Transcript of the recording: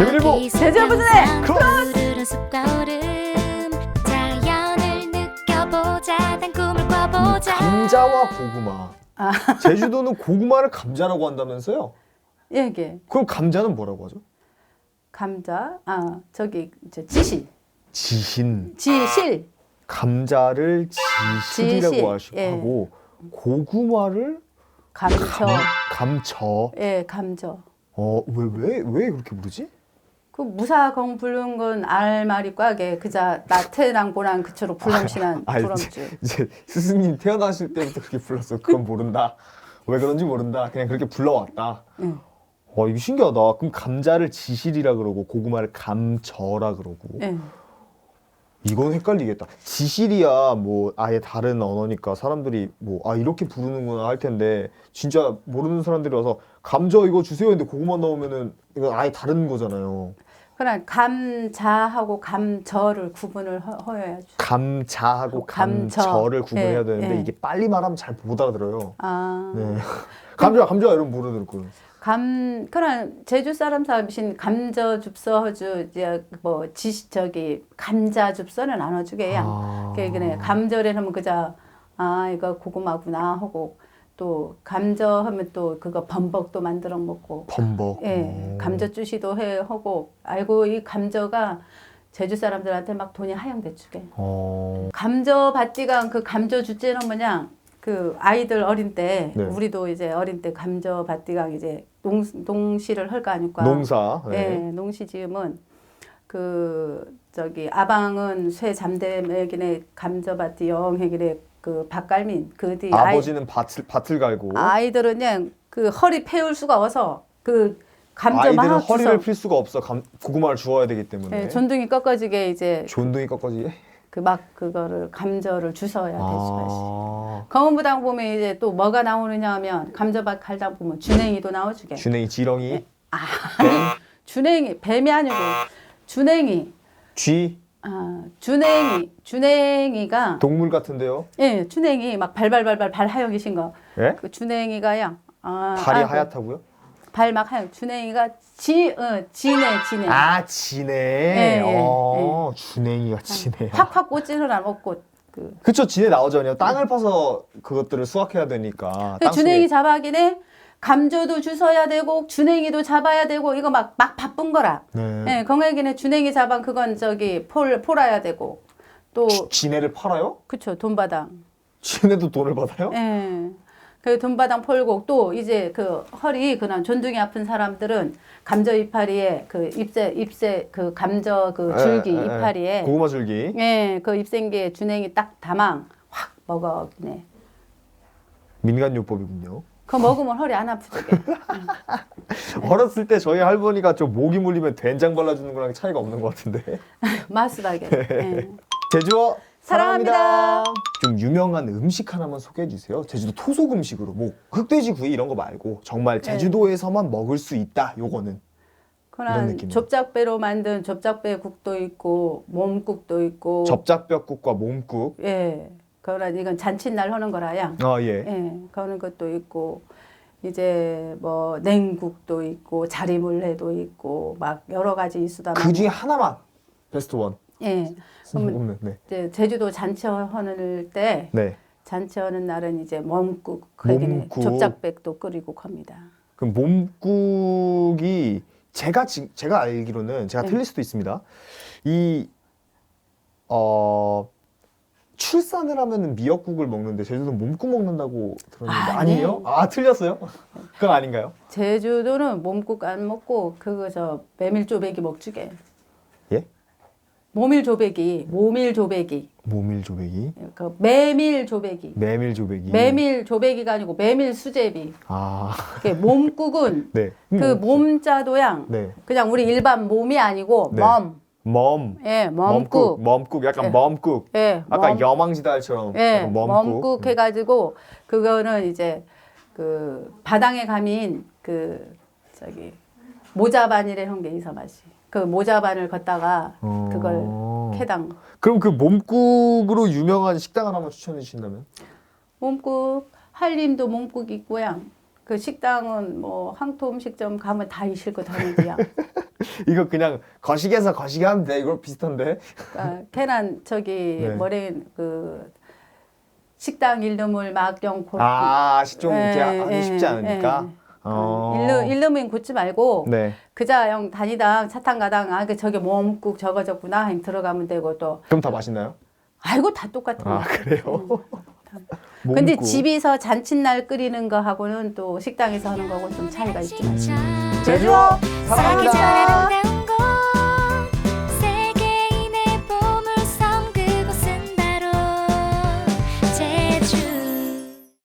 재미일보 제주부진의 크로스! 숲가오름 자연을 느껴보자 단 꿈을 꿔보자 감자와 고구마. 아. 제주도는 고구마를 감자라고 한다면서요? 예, 이게 그럼 감자는 뭐라고 하죠? 감자, 아 저기 저 지실, 지신. 지실, 감자를 지실이라고 지실, 하시- 예. 하고 고구마를 감저, 감, 감저. 예, 감저. 어, 왜, 왜, 왜 그렇게 부르지? 그 무사공 건 알말이 꽉에 그자 나태랑 보랑 그처럼 불렁신한 아, 부럼주. 이제 스승님 태어나실 때부터 그렇게 불렀어. 그건 모른다. 왜 그런지 모른다. 그냥 그렇게 불러왔다. 응. 와, 이거 신기하다. 그럼 감자를 지실이라 그러고 고구마를 감저라 그러고. 예. 이건 헷갈리겠다. 지실이야 뭐 아예 다른 언어니까 사람들이 뭐 아 이렇게 부르는구나 할 텐데 진짜 모르는 사람들이 와서 감저 이거 주세요 했는데 고구마 넣으면은 이거 아예 다른 거잖아요. 그러나 감자하고 감저를 구분을 허, 허여야죠. 감자하고 감저. 감저를 구분해야 예, 되는데 예. 이게 빨리 말하면 잘 못 알아들어요. 아, 네. 감자 감자 이런 모르들 거예요. 감 그러나 제주 사람 사람이신 감저 줍서 허주 이제 뭐지 저기 감자 줍서는 안 허주게야. 아. 그 그네 감절에 하면 그자 아 이거 고구마구나 하고 또 감저 하면 또 그거 범벅도 만들어 먹고 범벅. 예 오. 감저 주시도 해 하고 알고 이 감저가 제주 사람들한테 막 돈이 하향돼 주게 어. 감저 밭디가 그 감저 주제는 뭐냐 그 아이들 어린 때 네. 우리도 이제 어린 때 감저 밭디가 이제 농 농시를 할 거 아니까 농사. 예, 네. 농시 지음은 그 저기 아방은 쇠 잠대 매기네 감저밭이 영해기네 그 밭갈민 그 뒤 아버지는 밭을 밭을 갈고 아이, 들은 그냥 그 허리 패울 수가 없어서 그 감저 아이들은 막 허리를 주워 필 수가 없어. 감, 고구마를 주워야 되기 때문에. 예, 전등이 꺾어지게 이제 존둥이 꺾어지. 그막 그거를 감저를 주워야 되지 아. 검은 부당 보면 이제 또 뭐가 나오느냐 하면 감저밭 갈다 보면 준행이도 나오주게 준행이 지렁이. 아. 준행이 뱀이 아니고 준행이 쥐 아 준행이 준행이가 동물 같은데요. 예 준행이 막 발발발발 발 하얘기신 거 예? 그 준행이가야 아, 발이 아, 그 하얗다고요? 발막 하얗 준행이가 지 어, 지네 지네 아 지네. 예, 어 준행이가 지네. 확확 꽂지는 않고 그 그쵸 지네 나오잖아요. 땅을 파서 그것들을 수확해야 되니까. 그땅 준행이 잡아기네 감조도 주워야 되고 준행이도 잡아야 되고 이거 막 막 바쁜 거라. 네. 예, 건강기네 준행이 잡아 그건 저기 폴 폴아야 되고 또 지네를 팔아요? 그쵸 돈바당. 지네도 돈을 받아요? 예. 그 돈바당 폴고 또 이제 그 허리 그런 전둥이 아픈 사람들은 감저 이파리에 그 ip새 ip새 그 감저 그 줄기 예, 예, 예. 이파리에 고구마 줄기. 예, 그 잎생기에 준행이 딱 다망 확 먹어기네. 민간 요법이군요. 그거 먹으면 허리 안 아프죠. 어렸을 때 저희 할머니가 좀 모기 물리면 된장 발라주는 거랑 차이가 없는 것 같은데. 마스다게. 예. 제주어 사랑합니다. 사랑합니다. 좀 유명한 음식 하나만 소개해 주세요. 제주도 토속 음식으로 뭐 흑돼지 구이 이런 거 말고 정말 네. 제주도에서만 먹을 수 있다. 요거는 이런 그런 느낌이요. 좁작배로 만든 좁작배 국도 있고 몸국도 있고 접짝뼈국과 몸국. 예. 그런 이건 잔칫날 하는 거라야. 아 예. 예. 그런 것도 있고 이제 뭐 냉국도 있고 자리물회도 있고 막 여러 가지 있수다. 그 중에 하나만 베스트 원. 예. 그러면 없는. 네. 이제 제주도 잔치하는 때 네. 잔치하는 날은 이제 몸국, 몸국. 좁작백도 끓이고 갑니다. 그럼 몸국이 제가 지, 제가 알기로는 제가 네. 틀릴 수도 있습니다. 이 어. 출산을 하면 미역국을 먹는데 제주도는 몸국 먹는다고 들었는데 아? 네. 아 틀렸어요? 그건 아닌가요? 제주도는 몸국 안 먹고 그거 저 메밀조배기 먹주게. 예? 모밀 조배기, 모밀 조배기, 모밀 조배기, 그 메밀 조배기. 메밀 조배기. 메밀 조배기가 아니고 메밀 수제비. 아, 그게 몸국은 네. 그 몸자 도양 네. 그냥 우리 일반 몸이 아니고 네. 몸. 멈. 예, 몸국. 멈국. 약간 예. 멈국. 예, 아까 몸. 여망지달처럼 예, 멈국. 멈국 해가지고 그거는 이제 그 바당에 가면 그 저기 모자반이라는 게 있어 맛이. 그 모자반을 걷다가 어. 그걸 캐당 그럼 그 몸국으로 유명한 식당 하나만 추천해 주신다면? 몸국 한림도 몸국 있고요. 그 식당은 뭐 항토 음식점 가면 다 있을 거 그냥. 이거 그냥 거시기에서 거시기 하면 돼. 이거 비슷한데. 그러니까 걔는 저기 네. 뭐래 그 식당 이름을 막영 고 아, 좀 예, 이렇게 하기 예, 쉽지 않으니까. 예. 어. 일름 일름은 굳지 말고 네. 그자영 다니당 차탕 가당 아그 저게 몸국 저거 저구나 행 들어가면 되고 또 그럼 다 맛있나요? 아이고 다 똑같은 아, 거. 그래요? 근데 몸국. 집에서 잔칫날 끓이는 거 하고는 또 식당에서 하는 거하고는 좀 차이가 있죠. 진짜 제주어 사랑합니다.